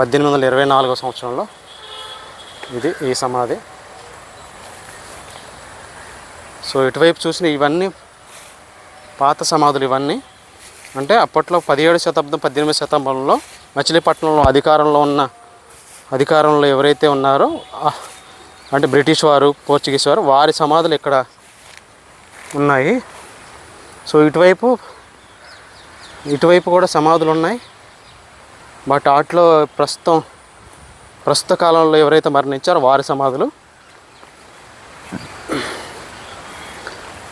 పద్దెనిమిది వందల ఇరవై నాలుగో సంవత్సరంలో ఇది ఈ సమాధి. సో ఇటువైపు చూసిన ఇవన్నీ పాత సమాధులు ఇవన్నీ. అంటే అప్పట్లో పదిహేడు శతాబ్దం పద్దెనిమిది శతాబ్దంలో మచిలీపట్నంలో అధికారంలో ఉన్న అధికారంలో ఎవరైతే ఉన్నారో అంటే బ్రిటిష్ వారు పోర్చుగీస్ వారు వారి సమాధులు ఇక్కడ ఉన్నాయి. సో ఇటువైపు ఇటువైపు కూడా సమాధులు ఉన్నాయి. బట్ టాట్లో ప్రస్తుతం ప్రస్తుత కాలంలో ఎవరైతే మరణించారో వారి సమాధులు.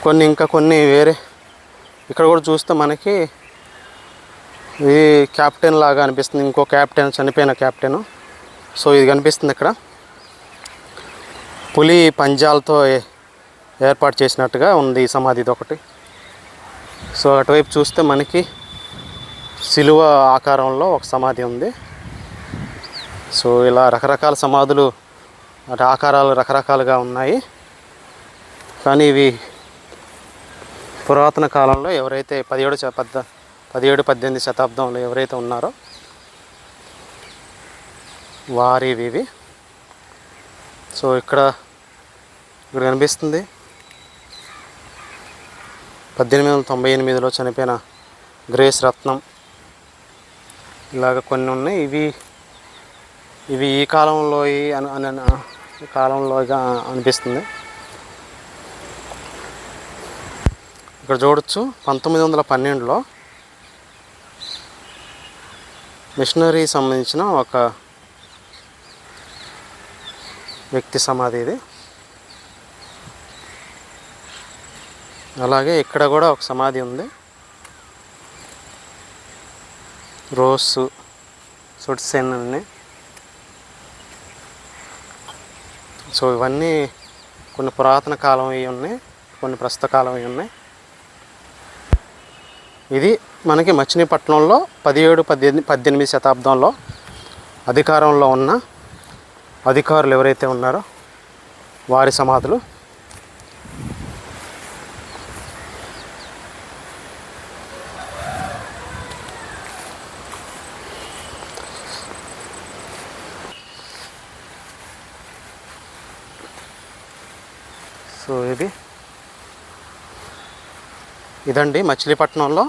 కొన్ని ఇంకా కొన్ని వేరే ఇక్కడ కూడా చూస్తే మనకి ఇది క్యాప్టెన్ లాగా అనిపిస్తుంది. ఇంకో క్యాప్టెన్ చనిపోయిన క్యాప్టెన్ సో ఇది కనిపిస్తుంది ఇక్కడ. పులి పంజాలతో ఏర్పాటు చేసినట్టుగా ఉంది ఈ సమాధి ఇది ఒకటి సో అటువైపు చూస్తే మనకి శిలువ ఆకారంలో ఒక సమాధి ఉంది. సో ఇలా రకరకాల సమాధులు అంటే ఆకారాలు రకరకాలుగా ఉన్నాయి. కానీ ఇవి పురాతన కాలంలో ఎవరైతే పదిహేడు పద్ద పదిహేడు పద్దెనిమిది శతాబ్దంలో ఎవరైతే ఉన్నారో వారివి ఇవి. సో ఇక్కడ ఇక్కడ కనిపిస్తుంది. పద్దెనిమిది వందల తొంభై ఎనిమిదిలో చనిపోయిన గ్రేస్ రత్నం. ఇలాగ కొన్ని ఉన్నాయి. ఇవి ఇవి ఈ కాలంలో ఈ కాలంలోగా అనిపిస్తుంది. ఇక్కడ చూడొచ్చు పంతొమ్మిది వందల పన్నెండులో మిషనరీ సంబంధించిన ఒక వ్యక్తి సమాధి ఇది. అలాగే ఇక్కడ కూడా ఒక సమాధి ఉంది. రోసు సుడ్సెన్ అని సో ఇవన్నీ కొన్ని పురాతన కాలం అవి ఉన్నాయి కొన్ని ప్రస్తుత కాలం అవి ఉన్నాయి. ఇది మనకి మచిలీపట్నంలో పదిహేడు పద్దెనిమిది పద్దెనిమిది శతాబ్దంలో అధికారంలో ఉన్న అధికారులు ఎవరైతే ఉన్నారో వారి సమాధులు. సో ఇది. ఇదండి మచిలీపట్నంలో